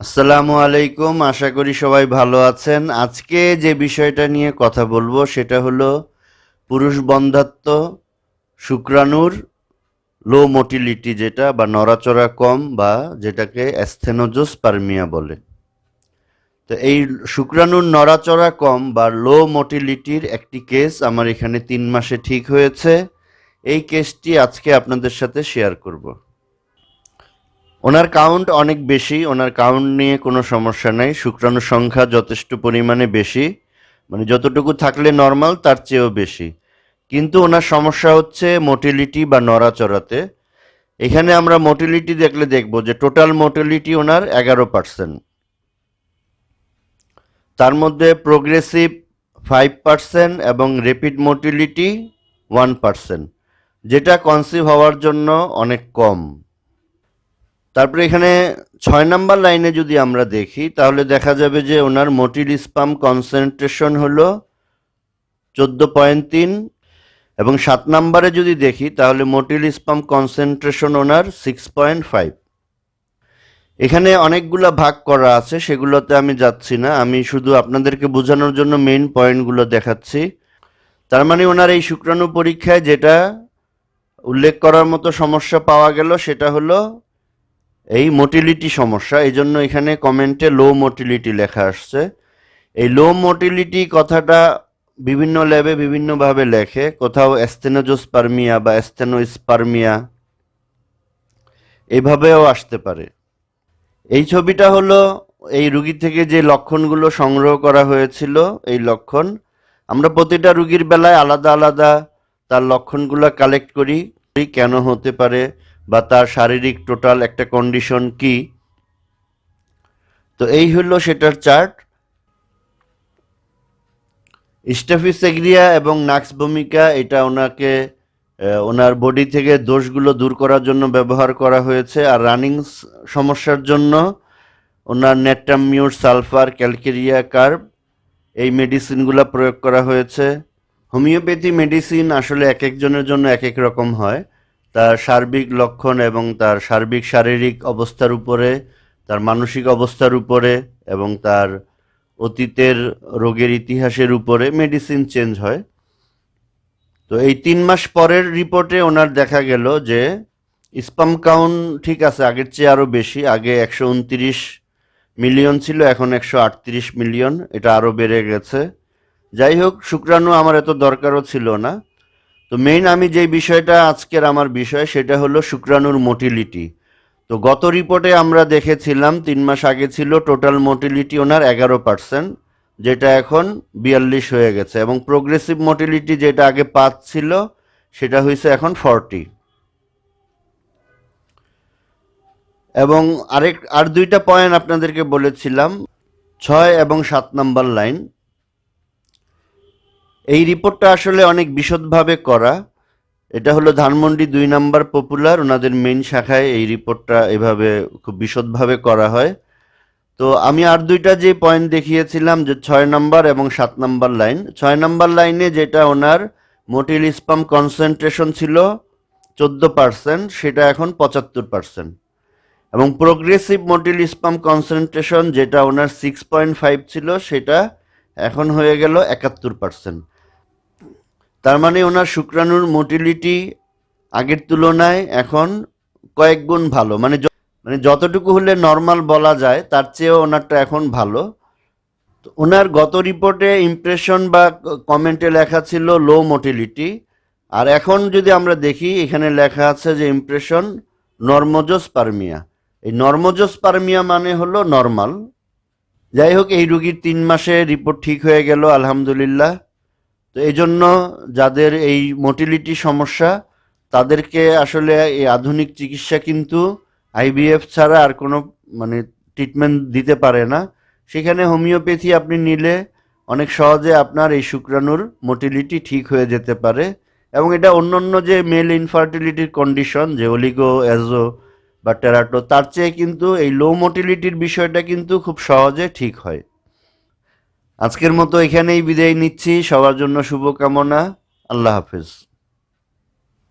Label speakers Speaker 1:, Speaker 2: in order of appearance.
Speaker 1: আসসালামু আলাইকুম, আশা করি সবাই ভালো আছেন। আজকে যে বিষয়টা নিয়ে কথা বলব সেটা হলো পুরুষ বন্ধাত্ব শুক্রাণুর লো মোটিলিটি যেটা বা নড়াচড়া কম বা যেটাকে অ্যাস্থেনোজোস পারমিয়া বলে। তো এই শুক্রাণুর নড়াচড়া কম বা লো মোটিলিটির একটি কেস আমার এখানে তিন মাসে ঠিক হয়েছে। এই কেসটি আজকে আপনাদের সাথে শেয়ার করব। ওনার কাউন্ট অনেক বেশি, ওনার কাউন্ট নিয়ে কোনো সমস্যা নাই। শুক্রাণুর সংখ্যা যথেষ্ট পরিমাণে বেশি মানে যতটুকু থাকলে নর্মাল তার চেয়েও বেশি। কিন্তু ওনার সমস্যা হচ্ছে মোটিলিটি বা নড়াচড়াতে। এখানে আমরা মোটিলিটি দেখলে দেখব যে টোটাল মোটিলিটি ওনার এগারো পার্সেন্ট তার মধ্যে প্রোগ্রেসিভ ফাইভ পার্সেন্ট এবং রেপিড মোটিলিটি ওয়ান পার্সেন্ট যেটা কনসিভ হওয়ার জন্য অনেক কম। তারপরে এখানে ছয় নাম্বার লাইনে যদি আমরা দেখি, তাহলে দেখা যাবে যে ওনার মোটিল স্পাম কনসেন্ট্রেশন হলো চোদ্দ পয়েন্ট তিন এবং সাত নাম্বারে যদি দেখি, তাহলে মোটিল স্পাম কনসেন্ট্রেশন ওনার সিক্স পয়েন্ট ফাইভ। এখানে অনেকগুলো ভাগ করা আছে, সেগুলোতে আমি যাচ্ছি না। আমি শুধু আপনাদেরকে বোঝানোর জন্য মেইন পয়েন্টগুলো দেখাচ্ছি। তার মানে ওনার এই শুক্রাণু পরীক্ষায় যেটা উল্লেখ করার মতো সমস্যা পাওয়া গেল, সেটা হলো এই মোটিলিটি সমস্যা এই জন্য এখানে কমেন্টে লো মোটিলিটি লেখা আসছে। এই লো মোটিলিটি কথাটা বিভিন্ন ল্যাবে বিভিন্নভাবে লেখে। কোথাও অ্যাস্থেনোজোস্পার্মিয়া বা অ্যাস্থেনোস্পার্মিয়া এইভাবেও আসতে পারে। এই ছবিটা হলো এই রুগী থেকে যে লক্ষণগুলো সংগ্রহ করা হয়েছিল, এই লক্ষণ। আমরা প্রতিটা রুগীর বেলায় আলাদা আলাদা তার লক্ষণগুলো কালেক্ট করি, কেন হতে পারে বা তার শারীরিক টোটাল একটা কন্ডিশন কি? তো এই হলো সেটার চার্ট স্টাফিসেগ্রিয়া এবং নাক্স ভূমিকা এটা ওনাকে ওনার বডি থেকে দোষগুলো দূর করার জন্য ব্যবহার করা হয়েছে। আর রানিং সমস্যার জন্য ওনার natrum mur sulphur calcarea carb, এই মেডিসিনগুলো প্রয়োগ করা হয়েছে। হোমিওপ্যাথি মেডিসিন আসলে এক একজনের জন্য এক এক রকম হয়। তার সার্বিক লক্ষণ এবং তার সার্বিক শারীরিক অবস্থার উপরে, তার মানসিক অবস্থার উপরে এবং তার অতীতের রোগের ইতিহাসের উপরে মেডিসিন চেঞ্জ হয়। তো এই তিন মাস পরের রিপোর্টে ওনার দেখা গেল যে স্পাম কাউন্ট ঠিক আছে, আগের চেয়ে আরও বেশি, আগে একশো উনত্রিশ মিলিয়ন ছিল, এখন একশো আটত্রিশ মিলিয়ন এটা আরও বেড়ে গেছে। যাই হোক, শুক্রাণু আমার এত দরকারও ছিল না। তো মেইন আমি যে বিষয়টা আজকের আমার বিষয় সেটা হলো শুক্রাণুর মোটিলিটি তো গত রিপোর্টে আমরা দেখেছিলাম, তিন মাস আগে ছিল টোটাল মোটিলিটি ওনার এগারো পার্সেন্ট যেটা এখন বিয়াল্লিশ হয়ে গেছে এবং প্রোগ্রেসিভ মোটিলিটি যেটা আগে পাঁচ ছিল, সেটা হয়েছে এখন ফর্টি এবং আরেক, আর দুইটা পয়েন্ট আপনাদেরকে বলেছিলাম, ছয় এবং সাত নাম্বার লাইন এই রিপোর্টটা আসলে অনেক বিশদভাবে করা। এটা হলো ধানমন্ডি দুই নাম্বার পপুলার, ওনাদের মেইন শাখায় এই রিপোর্টটা এভাবে খুব বিশদভাবে করা হয়। তো আমি আর দুইটা যে পয়েন্ট দেখিয়েছিলাম যে ছয় নাম্বার এবং সাত নাম্বার লাইন ছয় নাম্বার লাইনে যেটা ওনার মোটিল স্পাম কনসেন্ট্রেশন ছিল চোদ্দ পার্সেন্ট সেটা এখন পঁচাত্তর পার্সেন্ট এবং প্রোগ্রেসিভ মোটিল স্পাম কনসেন্ট্রেশন যেটা ওনার সিক্স পয়েন্ট ফাইভ ছিল, সেটা এখন হয়ে গেল একাত্তর পার্সেন্ট তার মানে ওনার শুক্রাণুর মোটিলিটি আগের তুলনায় এখন কয়েক গুণ ভালো। মানে মানে যতটুকু হলে নর্মাল বলা যায়, তার চেয়েও ওনারটা এখন ভালো। ওনার গত রিপোর্টে ইমপ্রেশন বা কমেন্টে লেখা ছিল লো মোটিলিটি আর এখন যদি আমরা দেখি, এখানে লেখা আছে যে ইমপ্রেশন নর্মোজোস্পার্মিয়া এই নর্মোজোস্পার্মিয়া মানে হলো নর্মাল যাই হোক, এই রুগীর তিন মাসে রিপোর্ট ঠিক হয়ে গেল, আলহামদুলিল্লাহ। তো এই জন্য যাদের এই মোটিলিটি সমস্যা, তাদেরকে আসলে এই আধুনিক চিকিৎসা কিন্তু আইবিএফ ছাড়া আর কোনো মানে ট্রিটমেন্ট দিতে পারে না। সেখানে হোমিওপ্যাথি আপনি নিলে অনেক সহজে আপনার এই শুক্রাণুর মোটিলিটি ঠিক হয়ে যেতে পারে এবং এটা অন্যান্য যে মেল ইনফার্টিলিটির কন্ডিশন যে অলিগো অ্যাজো বা টেরাটো তার চেয়ে কিন্তু এই লো মোটিলিটির বিষয়টা কিন্তু খুব সহজে ঠিক হয়। আজকের মতো এখানেই বিদায় নিচ্ছি। সবার জন্য শুভকামনা। আল্লাহ হাফেজ।